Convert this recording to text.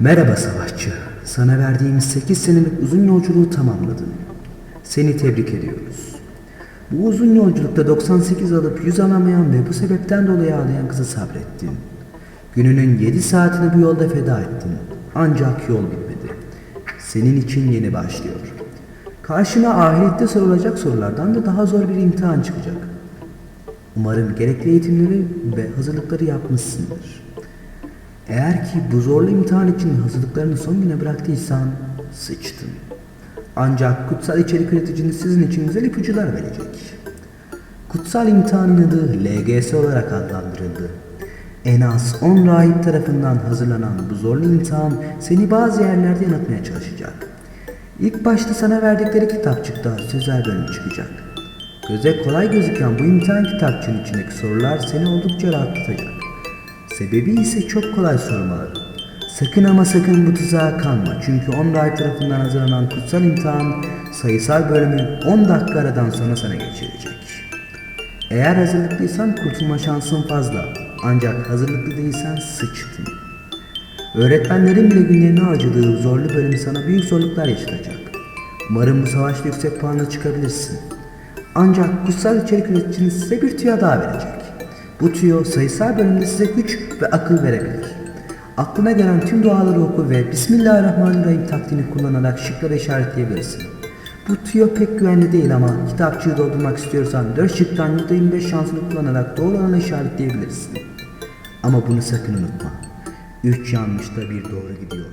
Merhaba savaşçı. Sana verdiğimiz 8 senelik uzun yolculuğu tamamladın. Seni tebrik ediyoruz. Bu uzun yolculukta 98 alıp 100 alamayan ve bu sebepten dolayı ağlayan kızı sabrettin. Gününün 7 saatini bu yolda feda ettin. Ancak yol bitmedi. Senin için yeni başlıyor. Karşına ahirette sorulacak sorulardan da daha zor bir imtihan çıkacak. Umarım gerekli eğitimleri ve hazırlıkları yapmışsındır. Eğer ki bu zorlu imtihan için hazırlıklarını son güne bıraktıysan sıçtın. Ancak kutsal içerik üreticiniz sizin için güzel ipuçlar verecek. Kutsal imtihanın adı LGS olarak adlandırıldı. En az 10 rahip tarafından hazırlanan bu zorlu imtihan seni bazı yerlerde yanıltmaya çalışacak. İlk başta sana verdikleri kitapçıkta sözel bölüm çıkacak. Göze kolay gözüken bu imtihan kitapçığının içindeki sorular seni oldukça rahatlatacak. Sebebi ise çok kolay sormaları. Sakın ama sakın bu tuzağa kalma çünkü 10 rahip tarafından hazırlanan kutsal imtihan sayısal bölümü 10 dakika aradan sonra sana geçirecek. Eğer hazırlıklıysan kurtulma şansın fazla. Ancak hazırlıklı değilsen sıçtın. Öğretmenlerin bile günlerini harcadığı zorlu bölüm sana büyük zorluklar yaşatacak. Umarım bu savaşta yüksek puanla çıkabilirsin. Ancak kutsal içerik üreticiniz size bir tüyo daha verecek. Bu tüyo sayısal bölümde size güç ve akıl verebilir. Aklına gelen tüm duaları oku ve Bismillahirrahmanirrahim taktiğini kullanarak şıkları işaretleyebilirsin. Bu tüyo pek güvenli değil ama kitapçığı doldurmak istiyorsan 4 şıktan %25 şansını kullanarak doğru olanı işaretleyebilirsin. Ama bunu sakın unutma. 3 yanlışta bir doğru gidiyor.